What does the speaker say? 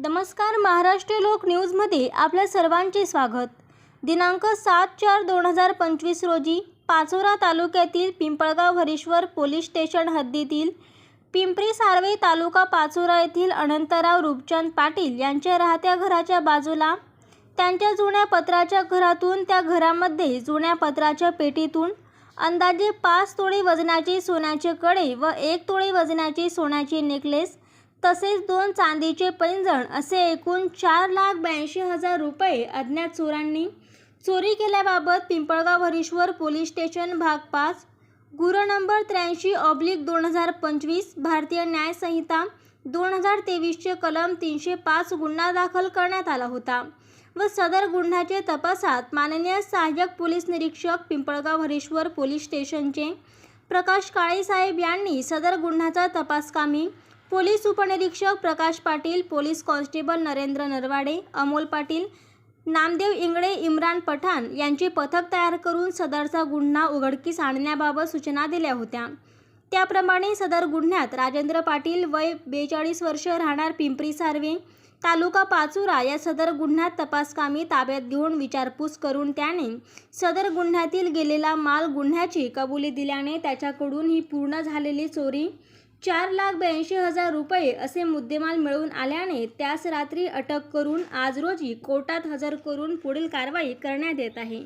नमस्कार महाराष्ट्र लोक न्यूजमध्ये आपल्या सर्वांचे स्वागत. दिनांक सात चार दोन हजार पंचवीस रोजी पाचोरा तालुक्यातील पिंपळगाव हरीश्वर पोलीस स्टेशन हद्दीतील पिंपरी सारवे तालुका पाचोरा येथील अनंतराव रूपचंद पाटील यांच्या राहत्या घराच्या बाजूला त्यांच्या जुन्या पत्राच्या घरातून त्या घरामध्ये जुन्या पत्राच्या पेटीतून अंदाजे पाच तोळे वजनाचे सोन्याचे कडे व एक तोळे वजनाचे सोन्याचे नेकलेस तसेच दोन चांदीचे पैंजण असे एकूण चार लाख ब्याऐंशी हजार रुपये अज्ञात चोरांनी चोरी केल्याबाबत पिंपळगाव हरीश्वर पोलीस स्टेशन भाग पाच गुरु नंबर त्र्याऐंशी ऑब्लिक दोन हजार पंचवीस भारतीय न्यायसंहिता दोन हजार तेवीसचे कलम तीनशे पाच गुन्हा दाखल करण्यात आला होता व सदर गुन्ह्याचे तपासात माननीय सहाय्यक पोलीस निरीक्षक पिंपळगाव हरीश्वर पोलीस स्टेशनचे प्रकाश काळेसाहेब यांनी सदर गुन्ह्याचा तपासकामी पोलीस उपनिरीक्षक प्रकाश पाटील पोलीस कॉन्स्टेबल नरेंद्र नरवाडे अमोल पाटील नामदेव इंगळे इम्रान पठाण यांचे पथक तयार करून सदरचा गुन्हा उघडकीस आणण्याबाबत सूचना दिल्या होत्या. त्याप्रमाणे सदर गुन्ह्यात राजेंद्र पाटील वय बेचाळीस वर्ष राहणार पिंपरी सार्वे तालुका पाचुरा या सदर गुन्ह्यात तपासकामी ताब्यात घेऊन विचारपूस करून त्याने सदर गुन्ह्यातील गेलेला माल गुन्ह्याची कबुली दिल्याने त्याच्याकडून ही पूर्ण झालेली चोरी चार लाख ब्याऐंशी हजार रुपये असे मुद्देमाल मिळवून आल्याने त्यास रात्री अटक करून आज रोजी कोर्टात हजर करून पुढील कारवाई करण्यात येत आहे.